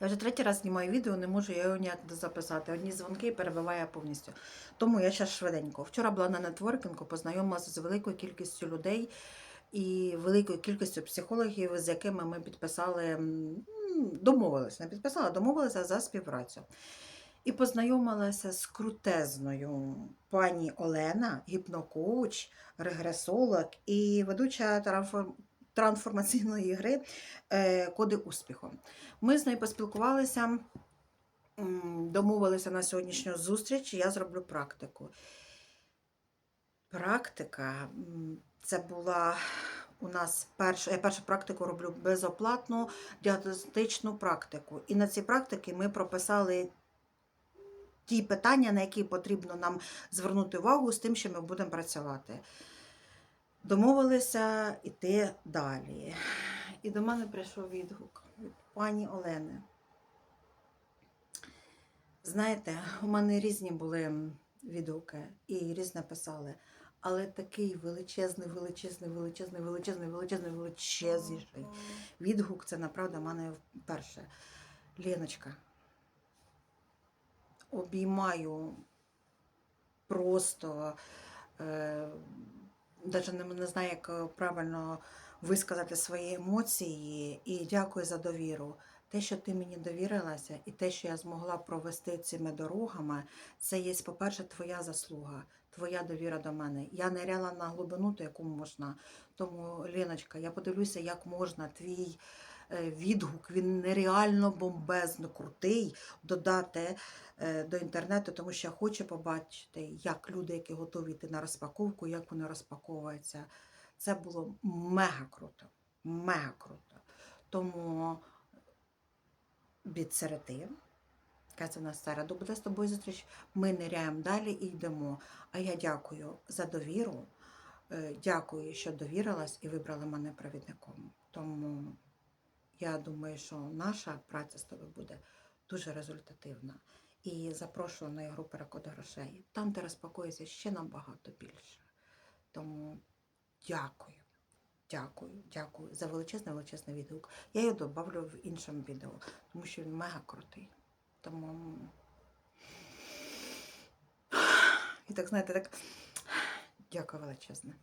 Я вже третій раз знімаю відео, не можу я його ніяк записати. Одні дзвонки перебиває повністю. Тому я зараз швиденько. Вчора була на нетворкінгу, познайомилася з великою кількістю людей і великою кількістю психологів, з якими ми підписали, домовилися, не підписали, а домовилися за співпрацю. І познайомилася з крутезною пані Олена, гіпнокоуч, регресолог і ведуча трансформаційної гри е, Коди успіху. Ми з нею поспілкувалися, домовилися на сьогоднішню зустріч, я зроблю практику. Практика це була у нас перша, я першу практику роблю безоплатну діагностичну практику. І на цій практиці ми прописали ті питання, на які потрібно нам звернути увагу з тим, що ми будемо працювати. Домовилися йти далі. І до мене прийшов відгук від пані Олени. Знаєте, у мене різні були відгуки і різне писали. Але такий величезний, величезний, величезний, величезний, величезний, величезніший відгук це направда в мене вперше. Леночка, обіймаю просто, е, навіть не, знаю, як е, правильно висказати свої емоції, і дякую за довіру. Те, що ти мені довірилася, і те, що я змогла провести цими дорогами, це є, по-перше, твоя заслуга, твоя довіра до мене. Я ниряла на глибину, то яку можна. Тому, Ліночка, я подивлюся, як можна твій відгук, він нереально бомбезно крутий, додати е, до інтернету, тому що я хочу побачити, як люди, які готові йти на розпаковку, як вони розпаковуються. Це було мега круто. Мега круто. Тому від середи, яка це в нас середу буде з тобою зустріч, ми ниряємо далі і йдемо. А я дякую за довіру. е, Дякую, що довірилась і вибрала мене провідником. Тому я думаю, що наша праця з тобою буде дуже результативна. І запрошую на ігру перекоду грошей. Там, де розпакується ще набагато більше. Тому дякую, дякую, дякую за величезний величезний відгук. Я його добавлю в іншому відео, тому що він мега крутий. Тому. І так, знаєте, так. Дякую величезне.